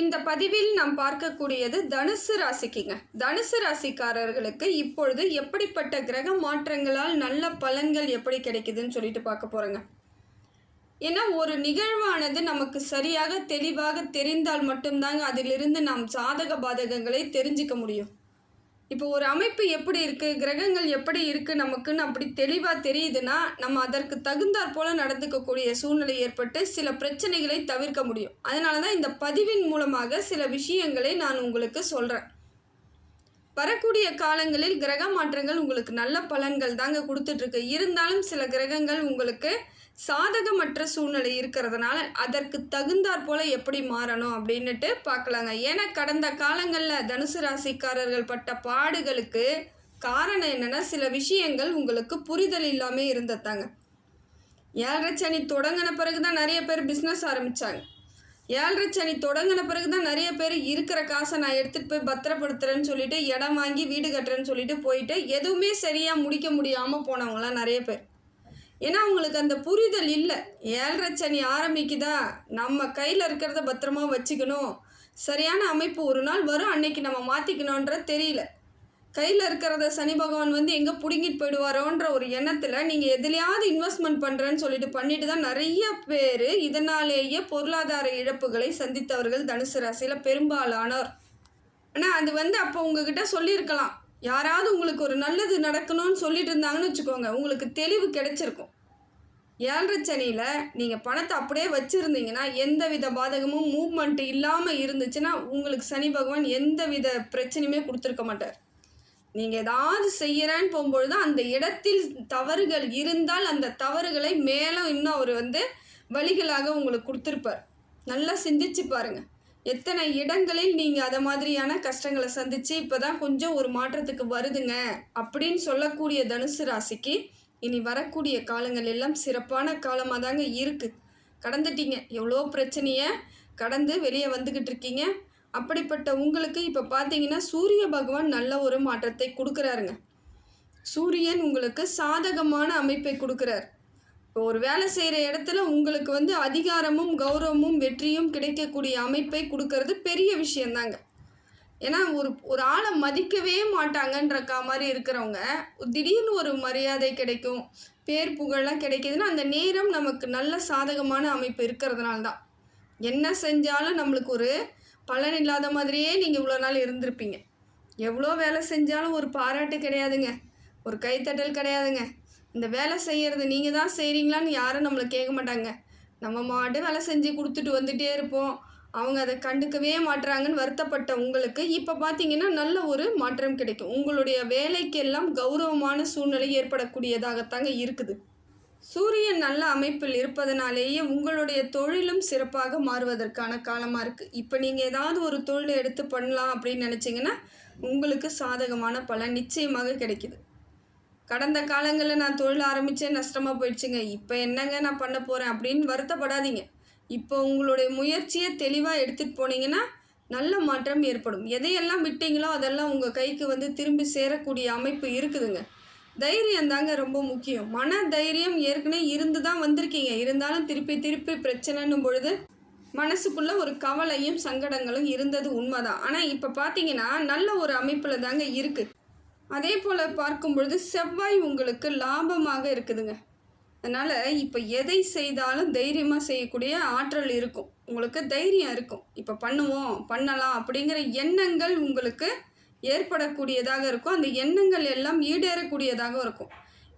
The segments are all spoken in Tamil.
இந்த பதிவில் நாம் பார்க்கக்கூடியது தனுசு ராசிக்குங்க. தனுசு ராசிக்காரர்களுக்கு இப்பொழுது எப்படிப்பட்ட கிரக மாற்றங்களால் நல்ல பலன்கள் எப்படி கிடைக்குதுன்னு சொல்லிட்டு பார்க்க போகிறோங்க ஏன்னா ஒரு நிகழ்வானது நமக்கு சரியாக தெளிவாக தெரிந்தால் மட்டும்தாங்க அதிலிருந்து நாம் சாதக பாதகங்களை தெரிஞ்சுக்க முடியும். இப்போ ஒரு அமைப்பு எப்படி இருக்குது கிரகங்கள் எப்படி இருக்குது நமக்குன்னு அப்படி தெளிவாக தெரியுதுன்னா நம்ம அதற்கு தகுந்தாற் போல் நடந்துக்கக்கூடிய சூழ்நிலை ஏற்பட்டு சில பிரச்சனைகளை தவிர்க்க முடியும். அதனால தான் இந்த பதிவின் மூலமாக சில விஷயங்களை நான் உங்களுக்கு சொல்கிறேன் வரக்கூடிய காலங்களில் கிரக மாற்றங்கள் உங்களுக்கு நல்ல பலன்கள் தாங்க கொடுத்துட்ருக்கு இருந்தாலும் சில கிரகங்கள் உங்களுக்கு சாதகமற்ற சூழ்நிலை இருக்கிறதுனால அதற்கு தகுந்தாற் போல எப்படி மாறணும் அப்படின்னுட்டு பார்க்கலாங்க. ஏன்னா கடந்த காலங்களில் தனுசு ராசிக்காரர்கள் பட்ட பாடுகளுக்கு காரணம் என்னென்னா சில விஷயங்கள் உங்களுக்கு புரிதல் இல்லாமல் இருந்ததாங்க. ஏழரை சனி தொடங்கின பிறகு தான் நிறைய பேர் பிஸ்னஸ் ஆரம்பித்தாங்க ஏழரை சனி தொடங்கின பிறகு தான் நிறைய பேர் இருக்கிற காசை நான் எடுத்துகிட்டு போய் பத்திரப்படுத்துகிறேன்னு சொல்லிட்டு இடம் வாங்கி வீடு கட்டுறேன்னு சொல்லிட்டு போயிட்டு எதுவுமே சரியாக முடிக்க முடியாமல் போனவங்களாம் நிறைய பேர். ஏன்னா அவங்களுக்கு அந்த புரிதல் இல்லை. ஏழரை சனி ஆரம்பிக்குதா? நம்ம கையில் இருக்கிறத பத்திரமா வச்சுக்கணும். சரியான அமைப்பு ஒரு நாள் வரும் அன்னைக்கு நம்ம மாற்றிக்கணுன்ற தெரியல. கையில் இருக்கிறத சனி பகவான் வந்து எங்கே பிடுங்கிட்டு போயிடுவாரோன்ற ஒரு எண்ணத்தில் நீங்கள் எதுலையாவது இன்வெஸ்ட்மெண்ட் பண்ணுறேன்னு சொல்லிட்டு பண்ணிட்டு தான் நிறைய பேர் இதனாலேயே பொருளாதார இழப்புகளை சந்தித்தவர்கள் தனுசு ராசியில் பெரும்பாலானோர். ஆனால் அது வந்து அப்போ உங்ககிட்ட சொல்லியிருக்கலாம். யாராவது உங்களுக்கு ஒரு நல்லது நடக்கணும்னு சொல்லிட்டு இருந்தாங்கன்னு வச்சுக்கோங்க. உங்களுக்கு தெளிவு கிடைச்சிருக்கும். ஏழரை சனியில் நீங்கள் பணத்தை அப்படியே வச்சுருந்தீங்கன்னா எந்த வித பாதகமும் மூவ்மெண்ட் இல்லாமல் இருந்துச்சுன்னா உங்களுக்கு சனி பகவான் எந்த வித பிரச்சனையுமே கொடுத்துருக்க மாட்டார். நீங்கள் ஏதாவது செய்கிறேன்னு போகும்பொழுது அந்த இடத்தில் தவறுகள் இருந்தால் அந்த தவறுகளை மேலும் இன்னும் அவர் வந்து வழிகளாக உங்களுக்கு கொடுத்துருப்பார். நல்லா சிந்திச்சு பாருங்கள் எத்தனை இடங்களில் நீங்கள் அதை மாதிரியான கஷ்டங்களை சந்தித்து இப்போ தான் கொஞ்சம் ஒரு மாற்றத்துக்கு வருதுங்க அப்படின்னு சொல்லக்கூடிய தனுசு ராசிக்கு இனி வரக்கூடிய காலங்கள் எல்லாம் சிறப்பான காலமாக தாங்க இருக்குது கடந்துட்டீங்க. எவ்வளோ பிரச்சனையை கடந்து வெளியே வந்துக்கிட்டு இருக்கீங்க. அப்படிப்பட்ட உங்களுக்கு இப்போ பார்த்தீங்கன்னா சூரிய பகவான் நல்ல ஒரு மாற்றத்தை கொடுக்குறாருங்க. சூரியன் உங்களுக்கு சாதகமான அமைப்பை கொடுக்குறார். இப்போ ஒரு வேலை செய்கிற இடத்துல உங்களுக்கு வந்து அதிகாரமும் கௌரவமும் வெற்றியும் கிடைக்கக்கூடிய அமைப்பை கொடுக்கறது பெரிய விஷயந்தாங்க. ஏன்னா ஒரு ஒரு ஆளை மதிக்கவே மாட்டாங்கன்றக்கா மாதிரி இருக்கிறவங்க திடீர்னு ஒரு மரியாதை கிடைக்கும் பேர் புகழெலாம் கிடைக்கிதுன்னா அந்த நேரம் நமக்கு நல்ல சாதகமான அமைப்பு இருக்கிறதுனால தான். என்ன செஞ்சாலும் நம்மளுக்கு ஒரு பலன் இல்லாத மாதிரியே நீங்கள் இவ்வளோ நாள் இருந்திருப்பீங்க. எவ்வளோ வேலை செஞ்சாலும் ஒரு பாராட்டு கிடையாதுங்க. ஒரு கைத்தட்டல் கிடையாதுங்க. இந்த வேலை செய்கிறது நீங்கள் தான் செய்கிறீங்களான்னு யாரும் நம்மளை கேட்க மாட்டாங்க. நம்ம மாட்டு வேலை செஞ்சு கொடுத்துட்டு வந்துகிட்டே இருப்போம். அவங்க அதை கண்டுக்கவே மாட்டுறாங்கன்னு வருத்தப்பட்ட உங்களுக்கு இப்போ பார்த்தீங்கன்னா நல்ல ஒரு மாற்றம் கிடைக்கும். உங்களுடைய வேலைக்கெல்லாம் கௌரவமான சூழ்நிலை ஏற்படக்கூடியதாகத்தாங்க இருக்குது. சூரியன் நல்ல அமைப்பில் இருப்பதனாலேயே உங்களுடைய தொழிலும் சிறப்பாக மாறுவதற்கான காலமாக இருக்குது இப்போ நீங்கள் ஏதாவது ஒரு தொழிலை எடுத்து பண்ணலாம் அப்படின்னு நினச்சிங்கன்னா உங்களுக்கு சாதகமான பலன் நிச்சயமாக கிடைக்குது. கடந்த காலங்களில் நான் தொழில் ஆரம்பித்தேன் நஷ்டமாக போயிடுச்சுங்க. இப்போ என்னங்க நான் பண்ண போகிறேன் அப்படின்னு வருத்தப்படாதீங்க. இப்போ உங்களுடைய முயற்சியை தெளிவாக எடுத்துகிட்டு போனீங்கன்னா நல்ல மாற்றம் ஏற்படும். எதையெல்லாம் விட்டீங்களோ அதெல்லாம் உங்கள் கைக்கு வந்து திரும்பி சேரக்கூடிய அமைப்பு இருக்குதுங்க. தைரியம் தாங்க ரொம்ப முக்கியம். மன தைரியம் ஏற்கனவே இருந்து தான் வந்திருக்கீங்க. இருந்தாலும் திருப்பி திருப்பி பிரச்சனைன்னும் பொழுது மனசுக்குள்ளே ஒரு கவலையும் சங்கடங்களும் இருந்தது உண்மைதான். ஆனால் இப்போ பார்த்தீங்கன்னா நல்ல ஒரு அமைப்பில் தாங்க இருக்குது அதே போல் பார்க்கும் பொழுது செவ்வாய் உங்களுக்கு லாபமாக இருக்குதுங்க. அதனால் இப்போ எதை செய்தாலும் தைரியமாக செய்யக்கூடிய ஆற்றல் இருக்கும். உங்களுக்கு தைரியம் இருக்கும். இப்போ பண்ணுவோம் பண்ணலாம் அப்படிங்கிற எண்ணங்கள் உங்களுக்கு ஏற்படக்கூடியதாக இருக்கும். அந்த எண்ணங்கள் எல்லாம் ஈடேறக்கூடியதாக இருக்கும்.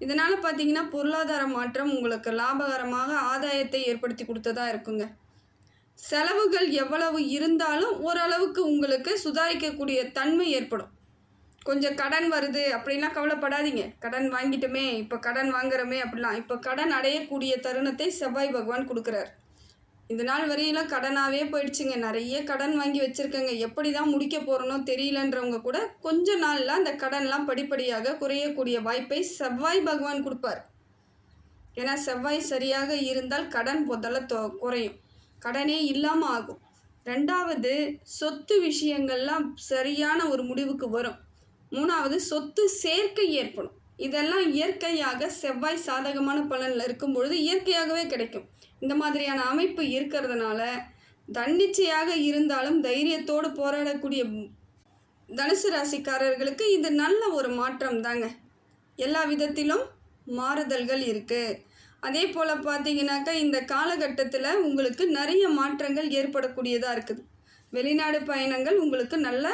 இதனால் பார்த்தீங்கன்னா பொருளாதார மாற்றம் உங்களுக்கு லாபகரமாக ஆதாயத்தை ஏற்படுத்தி கொடுத்ததாக இருக்குங்க. செலவுகள் எவ்வளவு இருந்தாலும் ஓரளவுக்கு உங்களுக்கு சுதாரிக்கக்கூடிய தன்மை ஏற்படும். கொஞ்சம் கடன் வருது அப்படின்லாம் கவலைப்படாதீங்க. கடன் வாங்கிட்டோமே இப்போ கடன் வாங்குறோமே அப்படிலாம். இப்போ கடன் அடையக்கூடிய தருணத்தை செவ்வாய் பகவான் கொடுக்குறார். இந்த நாள் வரையிலும் கடனாகவே போயிடுச்சுங்க. நிறைய கடன் வாங்கி வச்சுருக்கேங்க. எப்படி தான் முடிக்க போகிறனோ தெரியலன்றவங்க கூட கொஞ்ச நாளில் அந்த கடன்லாம் படிப்படியாக குறையக்கூடிய வாய்ப்பை செவ்வாய் பகவான் கொடுப்பார். ஏன்னா செவ்வாய் சரியாக இருந்தால் கடன் முதல்ல தொ குறையும். கடனே இல்லாமல் ஆகும். ரெண்டாவது சொத்து விஷயங்கள்லாம் சரியான ஒரு முடிவுக்கு வரும். மூணாவது சொத்து சேர்க்கை ஏற்படும். இதெல்லாம் இயற்கையாக செவ்வாய் சாதகமான பலனில் இருக்கும் பொழுது இயற்கையாகவே கிடைக்கும். இந்த மாதிரியான அமைப்பு இருக்கிறதுனால தன்னிச்சையாக இருந்தாலும் தைரியத்தோடு போராடக்கூடிய தனுசு ராசிக்காரர்களுக்கு இது நல்ல ஒரு மாற்றம் தாங்க. எல்லா விதத்திலும் மாறுதல்கள் இருக்குது அதே போல் பார்த்தீங்கன்னாக்கா இந்த காலகட்டத்தில் உங்களுக்கு நிறைய மாற்றங்கள் ஏற்படக்கூடியதாக இருக்குது. வெளிநாடு பயணங்கள் உங்களுக்கு நல்ல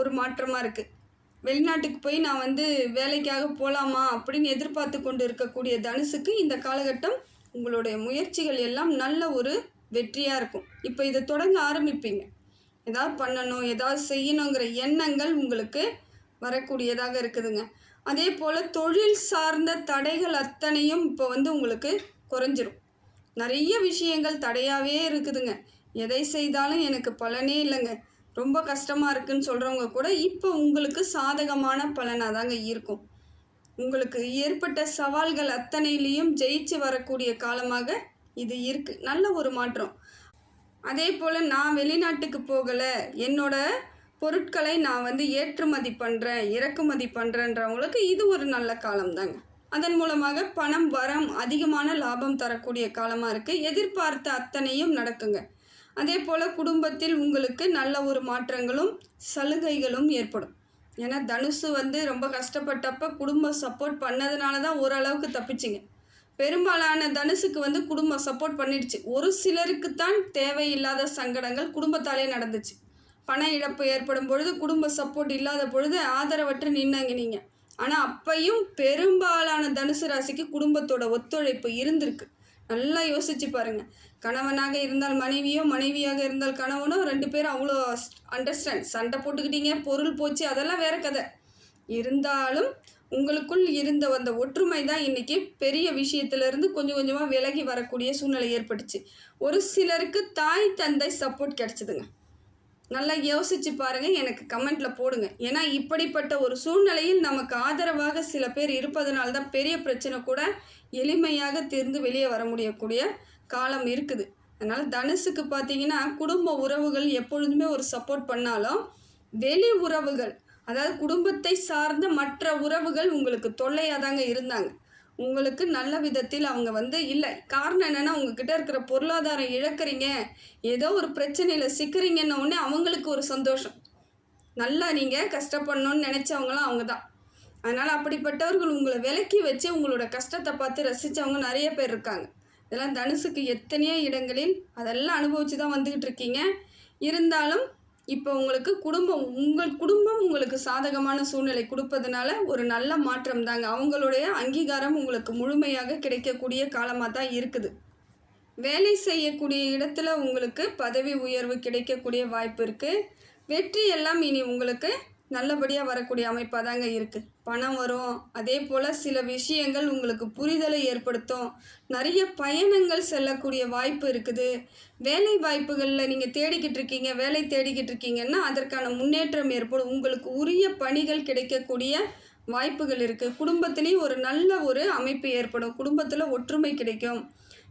ஒரு மாற்றமாக இருக்குது வெளிநாட்டுக்கு போய் நான் வந்து வேலைக்காக போகலாமா அப்படின்னு எதிர்பார்த்து கொண்டு இருக்கக்கூடிய தனுசுக்கு இந்த காலகட்டம் உங்களுடைய முயற்சிகள் எல்லாம் நல்ல ஒரு வெற்றியாக இருக்கும். இப்போ இதை தொடங்க ஆரம்பிப்பீங்க. ஏதாவது பண்ணணும் ஏதாவது செய்யணுங்கிற எண்ணங்கள் உங்களுக்கு வரக்கூடியதாக இருக்குதுங்க. அதே போல் தொழில் சார்ந்த தடைகள் அத்தனையும் இப்போ வந்து உங்களுக்கு குறைஞ்சிரும். நிறைய விஷயங்கள் தடையாகவே இருக்குதுங்க. எதை செய்தாலும் எனக்கு பலனே இல்லைங்க. ரொம்ப கஷ்டமாக இருக்குன்னு சொல்கிறவங்க கூட இப்போ உங்களுக்கு சாதகமான பலனாக தாங்க இருக்கும். உங்களுக்கு ஏற்பட்ட சவால்கள் அத்தனையிலையும் ஜெயிச்சு வரக்கூடிய காலமாக இது இருக்குது நல்ல ஒரு மாற்றம். அதே போல் நான் வெளிநாட்டுக்கு போகலை. என்னோட பொருட்களை நான் வந்து ஏற்றுமதி பண்ணுறேன் இறக்குமதி பண்ணுறேன்றவங்களுக்கு இது ஒரு நல்ல காலம் தாங்க அதன் மூலமாக பணம் வரம் அதிகமான லாபம் தரக்கூடிய காலமாக இருக்குது எதிர்பார்த்த அத்தனையும் நடக்குங்க. அதே போல் குடும்பத்தில் உங்களுக்கு நல்ல ஒரு மாற்றங்களும் சலுகைகளும் ஏற்படும். ஏன்னா தனுசு வந்து ரொம்ப கஷ்டப்பட்டப்ப குடும்பம் சப்போர்ட் பண்ணதுனால தான் ஓரளவுக்கு தப்பிச்சிங்க. பெரும்பாலான தனுசுக்கு வந்து குடும்பம் சப்போர்ட் பண்ணிடுச்சு. ஒரு சிலருக்கு தான் தேவையில்லாத சங்கடங்கள் குடும்பத்தாலே நடந்துச்சு. பண இழப்பு ஏற்படும் பொழுது குடும்ப சப்போர்ட் இல்லாத பொழுது ஆதரவற்று நின்னாங்க நீங்கள் ஆனால் அப்பையும் பெரும்பாலான தனுசு ராசிக்கு குடும்பத்தோட ஒத்துழைப்பு இருந்திருக்கு. நல்லா யோசிச்சு பாருங்கள் கணவனாக இருந்தால் மனைவியோ மனைவியாக இருந்தால் கணவனோ ரெண்டு பேரும் அவ்வளோ அண்டர்ஸ்டாண்ட் சண்டை போட்டுக்கிட்டீங்க பொருள் போச்சு அதெல்லாம் வேற கதை. இருந்தாலும் உங்களுக்குள் இருந்த அந்த ஒற்றுமை தான் இன்றைக்கி பெரிய விஷயத்துலேருந்து கொஞ்சம் கொஞ்சமாக விலகி வரக்கூடிய சூழ்நிலை ஏற்பட்டுச்சு. ஒரு சிலருக்கு தாய் தந்தை சப்போர்ட் கிடச்சிதுங்க. நல்லா யோசிச்சு பாருங்க எனக்கு கமெண்ட்ல போடுங்க. ஏன்னா இப்படிப்பட்ட ஒரு சூழ்நிலையில் நமக்கு ஆதரவாக சில பேர் இருப்பதனால தான் பெரிய பிரச்சனை கூட எளிமையாக தீர்ந்து வெளியே வர முடியக்கூடிய காலம் இருக்குது. அதனால் தனுசுக்கு பார்த்தீங்கன்னா குடும்ப உறவுகள் எப்பொழுதுமே ஒரு சப்போர்ட் பண்ணாலும் வெளி உறவுகள் அதாவது குடும்பத்தை சார்ந்த மற்ற உறவுகள் உங்களுக்கு தொல்லையாக தாங்க இருந்தாங்க. உங்களுக்கு நல்ல விதத்தில் அவங்க வந்து இல்லை. காரணம் என்னென்னா உங்ககிட்ட இருக்கிற பொருளாதாரம் இழக்கிறீங்க. ஏதோ ஒரு பிரச்சனையில் சிக்கிறீங்கன்ன உடனே அவங்களுக்கு ஒரு சந்தோஷம். நல்லா நீங்கள் கஷ்டப்படணும்னு நினச்சவங்களாம் அவங்க தான் அதனால் அப்படிப்பட்டவர்கள் உங்களை விலக்கி வச்சு உங்களோட கஷ்டத்தை பார்த்து ரசித்தவங்க நிறைய பேர் இருக்காங்க. இதெல்லாம் தனுசுக்கு எத்தனையோ இடங்களில் அதெல்லாம் அனுபவித்து தான் வந்துக்கிட்டு இருக்கீங்க. இருந்தாலும் இப்போ உங்களுக்கு குடும்பம் உங்கள் குடும்பம் உங்களுக்கு சாதகமான சூழ்நிலை கொடுப்பதுனால ஒரு நல்ல மாற்றம் தாங்க. அவங்களுடைய அங்கீகாரம் உங்களுக்கு முழுமையாக கிடைக்கக்கூடிய காலமாக தான் இருக்குது. வேலை செய்யக்கூடிய இடத்துல உங்களுக்கு பதவி உயர்வு கிடைக்கக்கூடிய வாய்ப்பு இருக்குது வெற்றி எல்லாம் இனி உங்களுக்கு நல்லபடியாக வரக்கூடிய அமைப்பாக தாங்க இருக்குது பணம் வரும். அதே போல் சில விஷயங்கள் உங்களுக்கு புரிதலை ஏற்படுத்தும். நிறைய பயணங்கள் செல்லக்கூடிய வாய்ப்பு இருக்குது. வேலை வாய்ப்புகளில் நீங்கள் தேடிக்கிட்டு இருக்கீங்க வேலை தேடிக்கிட்டு இருக்கீங்கன்னா அதற்கான முன்னேற்றம் ஏற்படும். உங்களுக்கு உரிய பணிகள் கிடைக்கக்கூடிய வாய்ப்புகள் இருக்குது குடும்பத்திலையும் ஒரு நல்ல ஒரு அமைப்பு ஏற்படும். குடும்பத்தில் ஒற்றுமை கிடைக்கும்.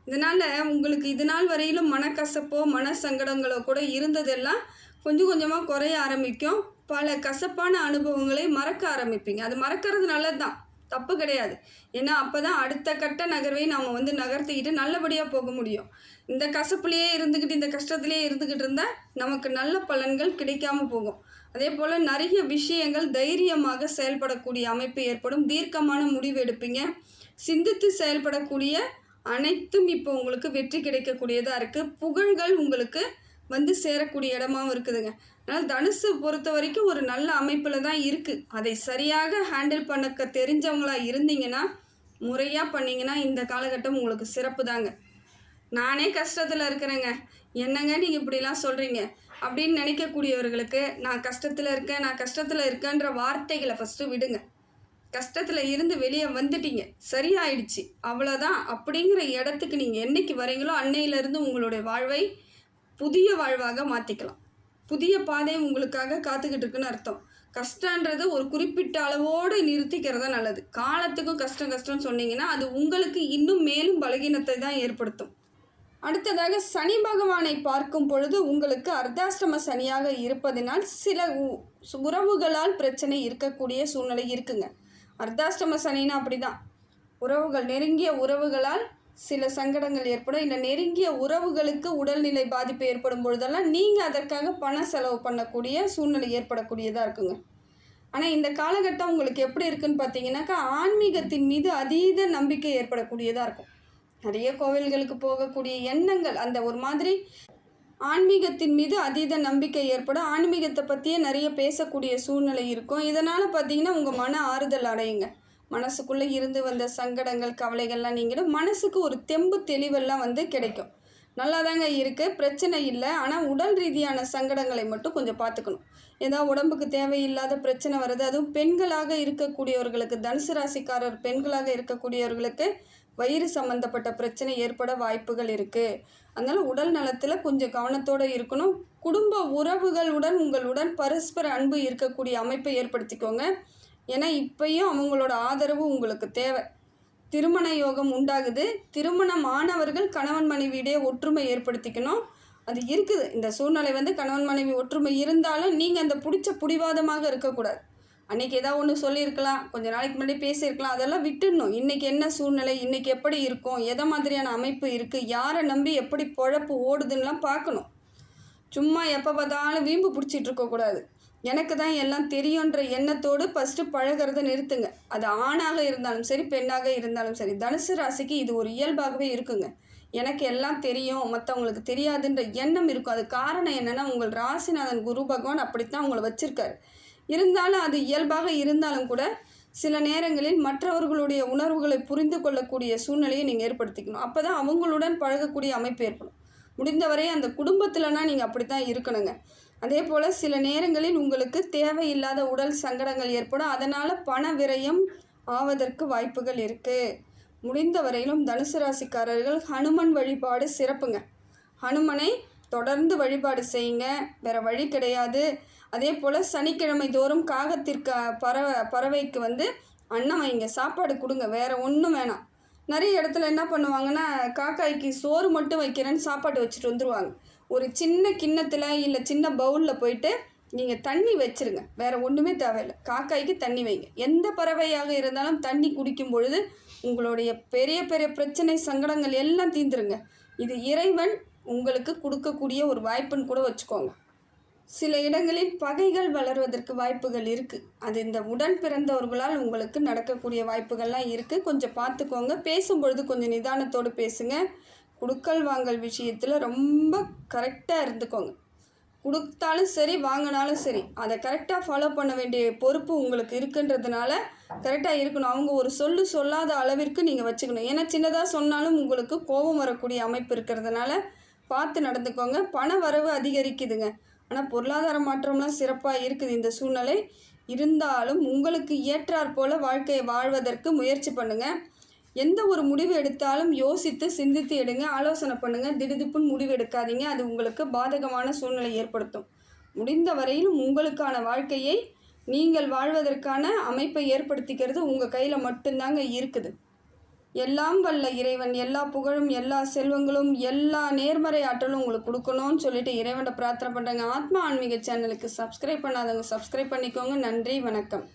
இதனால் உங்களுக்கு இது நாள் வரையிலும் மனக்கசப்போ மன சங்கடங்களோ கூட இருந்ததெல்லாம் கொஞ்சம் கொஞ்சமாக குறைய ஆரம்பிக்கும். பல கசப்பான அனுபவங்களை மறக்க ஆரம்பிப்பீங்க. அது மறக்கிறது நல்லது தான் தப்பு கிடையாது. ஏன்னா அப்போ தான் அடுத்த கட்ட நகர்வை நாம் வந்து நகர்த்திக்கிட்டு நல்லபடியாக போக முடியும். இந்த கசப்புலேயே இருந்துக்கிட்டு இந்த கஷ்டத்துலேயே இருந்துக்கிட்டு இருந்தால் நமக்கு நல்ல பலன்கள் கிடைக்காம போகும். அதே போல் நிறைய விஷயங்கள் தைரியமாக செயல்படக்கூடிய அமைப்பு ஏற்படும். தீர்க்கமான முடிவு எடுப்பீங்க. சிந்தித்து செயல்படக்கூடிய அனைத்தும் இப்போ உங்களுக்கு வெற்றி கிடைக்கக்கூடியதாக இருக்குது புகழ்கள் உங்களுக்கு வந்து சேரக்கூடிய இடமாவும் இருக்குதுங்க. அதனால் தனுசு பொறுத்த வரைக்கும் ஒரு நல்ல அமைப்பில் தான் இருக்குது அதை சரியாக ஹேண்டில் பண்ணக்க தெரிஞ்சவங்களாக இருந்தீங்கன்னா முறையாக பண்ணிங்கன்னா இந்த காலகட்டம் உங்களுக்கு சிறப்பு தாங்க. நானே கஷ்டத்தில் இருக்கிறேங்க. என்னங்க நீங்கள் இப்படிலாம் சொல்கிறீங்க அப்படின்னு நினைக்கக்கூடியவர்களுக்கு நான் கஷ்டத்தில் இருக்கேன் நான் கஷ்டத்தில் இருக்கேன்ற வார்த்தைகளை ஃபஸ்ட்டு விடுங்க. கஷ்டத்தில் இருந்து வெளியே வந்துட்டீங்க. சரியாயிடுச்சு. அவ்வளோதான் அப்படிங்கிற இடத்துக்கு நீங்கள் என்னைக்கு வரீங்களோ அன்னையிலேருந்து உங்களுடைய வாழ்வை புதிய வாழ்வாக மாற்றிக்கலாம் புதிய பாதை உங்களுக்காக காத்துக்கிட்டு இருக்குன்னு அர்த்தம். கஷ்டன்றது ஒரு குறிப்பிட்ட அளவோடு நிறுத்திக்கிறது நல்லது. காலத்துக்கும் கஷ்டம் கஷ்டம்னு சொன்னீங்கன்னா அது உங்களுக்கு இன்னும் மேலும் பலகீனத்தை தான் ஏற்படுத்தும். அடுத்ததாக சனி பகவானை பார்க்கும் பொழுது உங்களுக்கு அர்த்தாஷ்டம சனியாக இருப்பதினால் சில உ- உறவுகளால் பிரச்சனை இருக்கக்கூடிய சூழ்நிலை இருக்குங்க. அர்த்தாஷ்டம சனின்னா அப்படிதான். உறவுகள் நெருங்கிய உறவுகளால் சில சங்கடங்கள் ஏற்படும். இல்லை நெருங்கிய உறவுகளுக்கு உடல்நிலை பாதிப்பு ஏற்படும் பொழுதெல்லாம் நீங்கள் அதற்காக பண செலவு பண்ணக்கூடிய சூழ்நிலை ஏற்படக்கூடியதாக இருக்குங்க. ஆனால் இந்த காலகட்டம் உங்களுக்கு எப்படி இருக்குன்னு பார்த்தீங்கன்னாக்கா ஆன்மீகத்தின் மீது அதீத நம்பிக்கை ஏற்படக்கூடியதாக இருக்கும். நிறைய கோவில்களுக்கு போகக்கூடிய எண்ணங்கள் அந்த ஒரு மாதிரி ஆன்மீகத்தின் மீது அதீத நம்பிக்கை ஏற்படும். ஆன்மீகத்தை பற்றியே நிறைய பேசக்கூடிய சூழ்நிலை இருக்கும். இதனால் பார்த்தீங்கன்னா உங்கள் மன ஆறுதல் அடையுங்க. மனசுக்குள்ளே இருந்து வந்த சங்கடங்கள் கவலைகள்லாம் நீங்கிடும். மனசுக்கு ஒரு தெம்பு தெளிவெல்லாம் வந்து கிடைக்கும். நல்லா தாங்க இருக்குது பிரச்சனை இல்லை. ஆனால் உடல் ரீதியான சங்கடங்களை மட்டும் கொஞ்சம் பார்த்துக்கணும். ஏதாவது உடம்புக்கு தேவையில்லாத பிரச்சனை வருது அதுவும் பெண்களாக இருக்கக்கூடியவர்களுக்கு தனுசு ராசிக்காரர் பெண்களாக இருக்கக்கூடியவர்களுக்கு வயிறு சம்மந்தப்பட்ட பிரச்சனை ஏற்பட வாய்ப்புகள் இருக்குது அதனால் உடல் நலத்தில் கொஞ்சம் கவனத்தோடு இருக்கணும். குடும்ப உறவுகளுடன் உங்களுடன் பரஸ்பர அன்பு இருக்கக்கூடிய அமைப்பை ஏற்படுத்திக்கோங்க. ஏன்னா இப்பயும் அவங்களோட ஆதரவு உங்களுக்கு தேவை. திருமண யோகம் உண்டாகுது. திருமணம் ஆனவர்கள் கணவன் மனைவியிடையே ஒற்றுமை ஏற்படுத்திக்கணும். அது இருக்குது. இந்த சூழ்நிலை வந்து கணவன் மனைவி ஒற்றுமை இருந்தாலும் நீங்கள் அந்த பிடிச்ச பிடிவாதமாக இருக்கக்கூடாது. அன்றைக்கி ஏதாவது ஒன்று சொல்லியிருக்கலாம். கொஞ்ச நாளைக்கு முன்னாடி பேசியிருக்கலாம். அதெல்லாம் விட்டுடணும். இன்றைக்கி என்ன சூழ்நிலை? இன்றைக்கி எப்படி இருக்கும்? எதை மாதிரியான அமைப்பு இருக்குது யாரை நம்பி எப்படி பொழப்பு ஓடுதுன்னெலாம் பார்க்கணும். சும்மா எப்போ பார்த்தாலும் வீம்பு பிடிச்சிட்டு இருக்கக்கூடாது. எனக்கு தான் எல்லாம் தெரியுன்ற எண்ணத்தோடு ஃபஸ்ட்டு பழகிறத நிறுத்துங்க. அது ஆணாக இருந்தாலும் சரி பெண்ணாக இருந்தாலும் சரி தனுசு ராசிக்கு இது ஒரு இயல்பாகவே இருக்குங்க. எனக்கு எல்லாம் தெரியும் மற்றவங்களுக்கு தெரியாதுன்ற எண்ணம் இருக்கும். அது காரணம் என்னென்னா உங்கள் ராசிநாதன் குரு பகவான் அப்படித்தான் உங்களை வச்சுருக்காரு. இருந்தாலும் அது இயல்பாக இருந்தாலும் கூட சில நேரங்களில் மற்றவர்களுடைய உணர்வுகளை புரிந்து கொள்ளக்கூடிய சூழ்நிலையை நீங்கள் ஏற்படுத்திக்கணும். அப்போ தான் அவங்களுடன் பழகக்கூடிய அமைப்பு ஏற்படும். முடிந்தவரை அந்த குடும்பத்திலனா நீங்கள் அப்படி தான் இருக்கணுங்க. அதே போல் சில நேரங்களில் உங்களுக்கு தேவையில்லாத உடல் சங்கடங்கள் ஏற்படும். அதனால் பண விரயம் ஆவதற்கு வாய்ப்புகள் இருக்குது முடிந்த வரையிலும் தனுசு ராசிக்காரர்கள் ஹனுமன் வழிபாடு சிறப்புங்க. ஹனுமனை தொடர்ந்து வழிபாடு செய்யுங்க. வேறு வழி கிடையாது. அதே போல் சனிக்கிழமை தோறும் காகத்திற்கு பறவை பறவைக்கு வந்து அன்னம் வைங்க. சாப்பாடு கொடுங்க. வேறு ஒன்றும் வேணாம். நிறைய இடத்துல என்ன பண்ணுவாங்கன்னா காக்காய்க்கு சோறு மட்டும் வைக்கிறேன்னு சாப்பாடு வச்சுட்டு வந்துருவாங்க. ஒரு சின்ன கிண்ணத்தில் இல்லை சின்ன பவுலில் போயிட்டு நீங்கள் தண்ணி வச்சிருங்க. வேறு ஒன்றுமே தேவையில்லை. காக்காய்க்கு தண்ணி வைங்க. எந்த பறவையாக இருந்தாலும் தண்ணி குடிக்கும் பொழுது உங்களுடைய பெரிய பெரிய பிரச்சனை சங்கடங்கள் எல்லாம் தீந்துருங்க. இது இறைவன் உங்களுக்கு கொடுக்கக்கூடிய ஒரு வாய்ப்புன்னு கூட வச்சுக்கோங்க. சில இடங்களில் பகைகள் வளர்வதற்கு வாய்ப்புகள் இருக்குது அது இந்த உடன் பிறந்தவர்களால் உங்களுக்கு நடக்கக்கூடிய வாய்ப்புகள்லாம் இருக்குது கொஞ்சம் பார்த்துக்கோங்க. பேசும்பொழுது கொஞ்சம் நிதானத்தோடு பேசுங்க. குடுக்கல் வாங்கல் விஷயத்தில் ரொம்ப கரெக்டாக இருந்துக்கோங்க. கொடுத்தாலும் சரி வாங்கினாலும் சரி அதை கரெக்டாக ஃபாலோ பண்ண வேண்டிய பொறுப்பு உங்களுக்கு இருக்குன்றதுனால கரெக்டாக இருக்கணும். அவங்க ஒரு சொல்லு சொல்லாத அளவிற்கு நீங்கள் வச்சுக்கணும். ஏன்னா சின்னதாக சொன்னாலும் உங்களுக்கு கோபம் வரக்கூடிய அமைப்பு இருக்கிறதுனால பார்த்து நடந்துக்கோங்க. பண வரவு அதிகரிக்குதுங்க. ஆனால் பொருளாதார மாற்றம்லாம் சிறப்பாக இருக்குது. இந்த சூழ்நிலை இருந்தாலும் உங்களுக்கு ஏற்றாற்போல் வாழ்க்கையை வாழ்வதற்கு முயற்சி பண்ணுங்கள் எந்த ஒரு முடிவு எடுத்தாலும் யோசித்து சிந்தித்து எடுங்க. ஆலோசனை பண்ணுங்கள் திடுதிப்புன்னு முடிவு எடுக்காதீங்க. அது உங்களுக்கு பாதகமான சூழ்நிலை ஏற்படுத்தும். முடிந்த வரையிலும் உங்களுக்கான வாழ்க்கையை நீங்கள் வாழ்வதற்கான அமைப்பை ஏற்படுத்திக்கிறது உங்கள் கையில் மட்டும்தாங்க இருக்குது. எல்லாம் வல்ல இறைவன். எல்லா புகழும் எல்லா செல்வங்களும் எல்லா நேர்மறை ஆற்றலும் உங்களுக்கு கொடுக்கணும்னு சொல்லிட்டு இறைவனை பிரார்த்தனை பண்ணுறேங்க ஆத்மா ஆன்மீக சேனலுக்கு சப்ஸ்கிரைப் பண்ணாதவங்க சப்ஸ்கிரைப் பண்ணிக்கோங்க. நன்றி வணக்கம்.